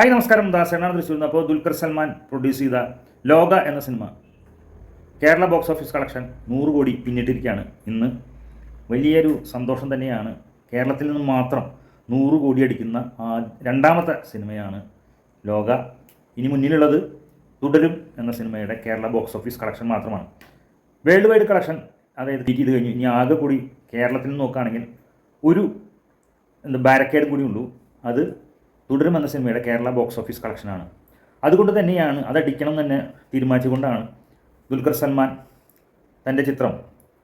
Hi നമസ്കാരം. ദാസനാണ് നിന്ന് അപ്പോൾ ദുൽഖർ സൽമാൻ പ്രൊഡ്യൂസ് ചെയ്ത ലോക എന്ന cinema Kerala box office collection നൂറ് കോടി പിന്നിട്ടിരിക്കുകയാണ്. ഇന്ന് വലിയൊരു സന്തോഷം തന്നെയാണ്. കേരളത്തിൽ നിന്ന് മാത്രം നൂറ് കോടി അടിക്കുന്ന രണ്ടാമത്തെ സിനിമയാണ് ലോക. ഇനി മുന്നിലുള്ളത് തുടരും എന്ന സിനിമയുടെ കേരള ബോക്സ് ഓഫീസ് കളക്ഷൻ മാത്രമാണ്. വേൾഡ് വൈഡ് കളക്ഷൻ അതായത് ബീറ്റ് ചെയ്ത് കഴിഞ്ഞു ഇനി ആകെ കൂടി കേരളത്തിൽ നിന്ന് നോക്കുകയാണെങ്കിൽ ഒരു എന്താ ബാരക്കേഡ് കൂടി ഉള്ളൂ. അത് തുടരും എന്ന സിനിമയുടെ കേരള ബോക്സ് ഓഫീസ് കളക്ഷനാണ് അതുകൊണ്ട് തന്നെയാണ് അതടിക്കണം തന്നെ തീരുമാനിച്ചുകൊണ്ടാണ് ദുൽഖർ സൽമാൻ തന്റെ ചിത്രം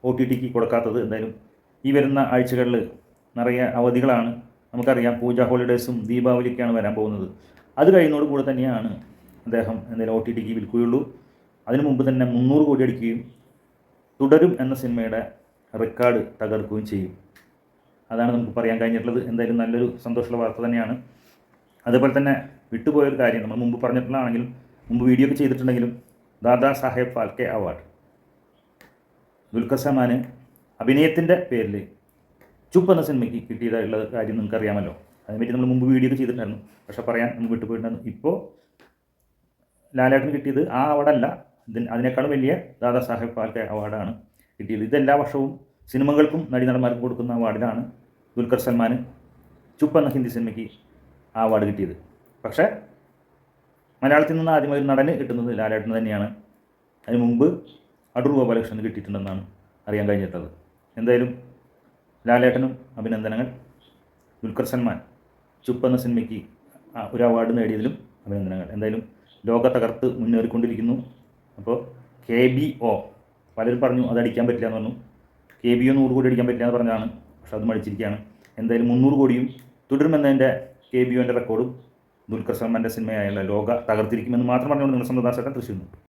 ഒ ടി ടിക്ക് കൊടുക്കാത്തത്. എന്തായാലും ഈ വരുന്ന ആഴ്ചകളിൽ നിറയെ അവധികളാണ് നമുക്കറിയാം. പൂജ ഹോളിഡേസും ദീപാവലിക്കാണ് വരാൻ പോകുന്നത്. അത് കഴിയുന്നതോട് കൂടെ തന്നെയാണ് അദ്ദേഹം എന്തായാലും ഒ ടി ടിക്ക് വിൽക്കുകയുള്ളൂ. അതിനു മുമ്പ് തന്നെ മുന്നൂറ് കോടി അടിക്കുകയും തുടരും എന്ന സിനിമയുടെ റെക്കോർഡ് തകർക്കുകയും ചെയ്യും. അതാണ് നമുക്ക് പറയാൻ കഴിഞ്ഞിട്ടുള്ളത്. എന്തായാലും നല്ലൊരു സന്തോഷമുള്ള വാർത്ത തന്നെയാണ്. അതുപോലെ തന്നെ വിട്ടുപോയൊരു കാര്യം നമ്മൾ മുമ്പ് പറഞ്ഞിട്ടുള്ളതാണെങ്കിലും മുമ്പ് വീഡിയോ ഒക്കെ ചെയ്തിട്ടുണ്ടെങ്കിലും ദാദാ സാഹേബ് ഫാൽക്കെ അവാർഡ്. ദുൽഖർ സൽമാന് അഭിനയത്തിന്റെ പേരിൽ ചുപ്പ് എന്ന സിനിമയ്ക്ക് കിട്ടിയതായിട്ടുള്ള കാര്യം നിങ്ങൾക്ക് അറിയാമല്ലോ. അതിനെപ്പറ്റി നമ്മൾ മുമ്പ് വീഡിയോ ഒക്കെ ചെയ്തിട്ടുണ്ടായിരുന്നു. പക്ഷേ പറയാൻ നമ്മൾ വിട്ടുപോയിട്ടുണ്ടായിരുന്നു. ഇപ്പോൾ ലാലേട്ടൻ കിട്ടിയത് ആ അവാർഡല്ല. ഇതിന് അതിനേക്കാളും വലിയ ദാദാ സാഹേബ് ഫാൽക്കെ അവാർഡാണ് കിട്ടിയത്. ഇതെല്ലാ വർഷവും സിനിമകൾക്കും നടീനടന്മാർക്കും കൊടുക്കുന്ന അവാർഡിലാണ് ദുൽഖർ സൽമാന് ചുപ്പ് എന്ന ഹിന്ദി സിനിമയ്ക്ക് ആ അവാർഡ് കിട്ടിയത്. പക്ഷേ മലയാളത്തിൽ നിന്ന് ആദ്യമായി ഒരു നടന് കിട്ടുന്നത് ലാലേട്ടന് തന്നെയാണ്. അതിന് മുമ്പ് അടൂർ ഗോപാലകൃഷ്ണന് കിട്ടിയിട്ടുണ്ടെന്നാണ് അറിയാൻ കഴിഞ്ഞിട്ടുള്ളത്. എന്തായാലും ലാലേട്ടനും അഭിനന്ദനങ്ങൾ. ദുൽഖർ സൽമാൻ ചുപ്പ് എന്ന സിനിമയ്ക്ക് ഒരു അവാർഡ് നേടിയതിലും അഭിനന്ദനങ്ങൾ. എന്തായാലും ലോക തകർത്ത് മുന്നേറിക്കൊണ്ടിരിക്കുന്നു. അപ്പോൾ കെ ബി ഒ പലരും പറഞ്ഞു അത് അടിക്കാൻ പറ്റില്ല എന്ന് പറഞ്ഞു. കെ ബി ഒ നൂറ് കോടി അടിക്കാൻ പറ്റില്ല എന്ന് പറഞ്ഞതാണ്. പക്ഷെ അത് മടിച്ചിരിക്കുകയാണ്. എന്തായാലും മുന്നൂറ് കോടിയും തുടരുമെന്നതിന്റെ കെ ബി ഒന്റെ റെക്കോർഡും ദുൽഖർ സൽമാന്റെ സിനിമയായുള്ള ലോക തകർത്തിരിക്കുമെന്ന് മാത്രം പറഞ്ഞുകൊണ്ട് നിങ്ങൾ സ്വന്തം ദാസേട്ടൻ തൃശ്ശൂർ